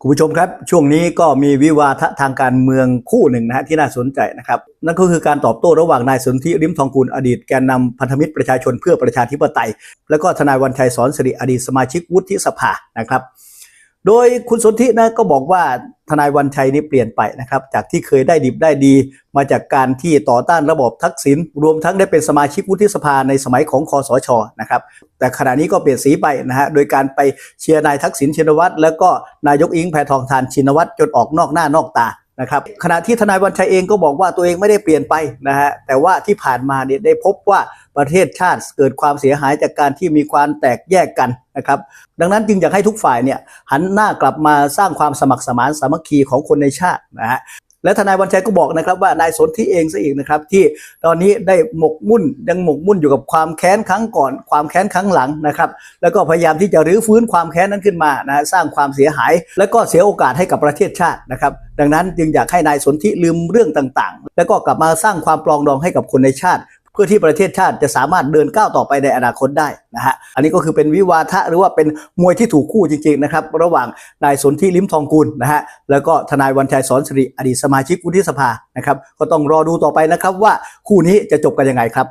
คุณผู้ชมครับ ช่วงนี้ก็มีวิวาทะทางการเมืองคู่หนึ่งนะฮะที่น่าสนใจนะครับ นั่นก็คือการตอบโต้ระหว่างนายสนธิริมทองกุลอดีตแกนนำพันธมิตรประชาชนเพื่อประชาธิปไตย และก็ทนายวันชัยสอนสิริอดีตสมาชิกวุฒิสภานะครับ โดยคุณสนธินะก็บอกว่าทนายวันชัยนี่เปลี่ยนไปนะครับ จากที่เคยได้ดิบได้ดี มาจากการที่ต่อต้านระบบทักษิณรวมทั้งได้เป็นสมาชิกวุฒิสภาในสมัยของคอสชนะครับ แต่ขณะนี้ก็เปลี่ยนสีไปนะฮะโดยการไปเชียร์นายทักษิณชินวัตรแล้วก็นายกอิงแพทองทานชินวัตรจนออกนอกหน้านอกตา นะครับขณะที่ทนายวันชัยเองก็บอกว่าตัวเองไม่ได้เปลี่ยนไปนะฮะแต่ว่าที่ผ่านมาเนี่ยได้พบว่าประเทศชาติเกิดความเสียหายจากการที่มีความแตกแยกกันนะครับดังนั้นจึงอยากให้ทุกฝ่ายเนี่ยหันหน้ากลับมาสร้างความสมัครสมานสามัคคีของคนในชาตินะฮะ และทนายวันชัยก็บอกนะครับว่านายสนธิเองซะอีกนะครับที่ตอนนี้ได้หมกมุ่นยังหมกมุ่นอยู่กับความแค้นครั้งก่อน ความแค้นครั้งหลังนะครับแล้วก็พยายามที่จะรื้อฟื้นความแค้นนั้นขึ้นมานะสร้างความเสียหาย และก็เสียโอกาสให้กับประเทศชาตินะครับดังนั้นจึงอยากให้นายสนธิลืมเรื่องต่างๆ แล้วก็กลับมาสร้างความปลองดองให้กับคนในชาติ พื่อที่ประเทศชาติจะสามารถเดินก้าวต่อไปในอนาคตได้นะฮะอันนี้ก็คือเป็นวิวาทะหรือว่าเป็นมวยที่ถูกคู่จริงๆนะครับระหว่างนายสนธิลิ้มทองกุลนะฮะแล้วก็ทนายวันชัยสอนสิริอดีตสมาชิกวุฒิสภานะครับก็ต้องรอดูต่อไปนะครับว่าคู่นี้จะจบกันยังไงครับ